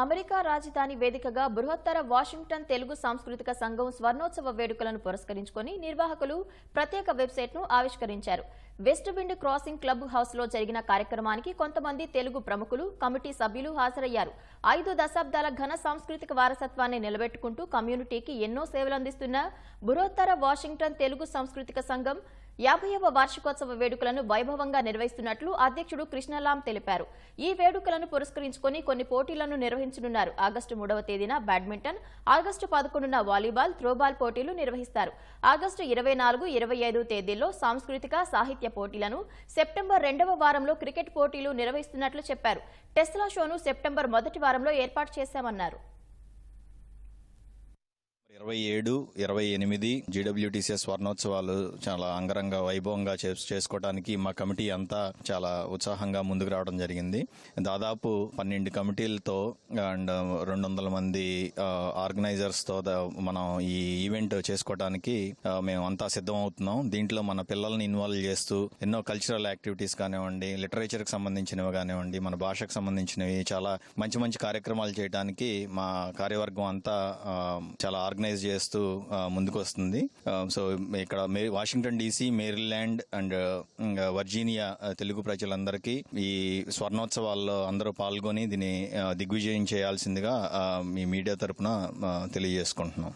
America రాజధాని వేదికగా బృహత్తర వాషింగ్టన్ తెలుగు సాంస్కృతిక సంఘం స్వర్ణోత్సవ వేడుకలను పురస్కరించుకొని నిర్వాహకులు ప్రత్యేక వెబ్సైట్ను ఆవిష్కరించారు. వెస్ట్ విండ్ క్రాసింగ్ క్లబ్ హౌస్లో జరిగిన కార్యక్రమానికి కొంతమంది తెలుగు ప్రముఖులు కమిటీ సభ్యులు హాజరయ్యారు. ఐదు దశాబ్దాల ఘన సాంస్కృతిక వారసత్వాన్ని నిలబెట్టుకుంటూ కమ్యూనిటీకి ఎన్నో సేవలందిస్తున్న బృహత్తర వాషింగ్టన్ తెలుగు సాంస్కృతిక సంఘం యాభైవ వార్షికోత్సవ వేడుకలను వైభవంగా నిర్వహిస్తున్నట్లు అధ్యక్షుడు కృష్ణలాం తెలిపారు. ఈ వేడుకలను పురస్కరించుకొని కొన్ని పోటీలను నిర్వహించనున్నారు. ఆగస్టు మూడవ తేదీన బ్యాడ్మింటన్ ఆగస్టు పదకొండున వాలీబాల్ త్రోబాల్ పోటీలు నిర్వహిస్తారు. ఆగస్టు ఇరవై నాలుగు ఇరవై ఐదు తేదీల్లో సాంస్కృతిక సాహిత్య పోటీలను సెప్టెంబర్ రెండవ వారంలో క్రికెట్ పోటీలు నిర్వహిస్తున్నట్లు చెప్పారు. టెస్లా షోను సెప్టెంబర్ మొదటి వారంలో ఏర్పాటు చేశామన్నారు. ఇరవై ఏడు ఇరవై ఎనిమిది జీడబ్ల్యూటీసీఎస్ స్వర్ణోత్సవాలు చాలా అంగరంగ వైభవంగా చేసుకోవడానికి మా కమిటీ అంతా చాలా ఉత్సాహంగా ముందుకు రావడం జరిగింది. దాదాపు పన్నెండు కమిటీలతో అండ్ రెండు వందల మంది ఆర్గనైజర్స్తో మనం ఈ ఈవెంట్ చేసుకోవడానికి మేము అంతా సిద్ధం అవుతున్నాం దీంట్లో మన పిల్లల్ని ఇన్వాల్వ్ చేస్తూ ఎన్నో కల్చరల్ యాక్టివిటీస్ కానివ్వండి లిటరేచర్కి సంబంధించినవి కానివ్వండి మన భాషకు సంబంధించినవి చాలా మంచి మంచి కార్యక్రమాలు చేయడానికి మా కార్యవర్గం అంతా చాలా చాలా ఆర్గనైజ్ చేస్తూ ముందుకు వస్తుంది సో ఇక్కడ మే- Washington DC Maryland and Virginia Telugu ప్రజలందరికీ ఈ స్వర్ణోత్సవాల్లో అందరూ పాల్గొని దీన్ని దిగ్విజయం చేయాల్సిందిగా మీ మీడియా తరపున తెలియజేసుకుంటున్నాం.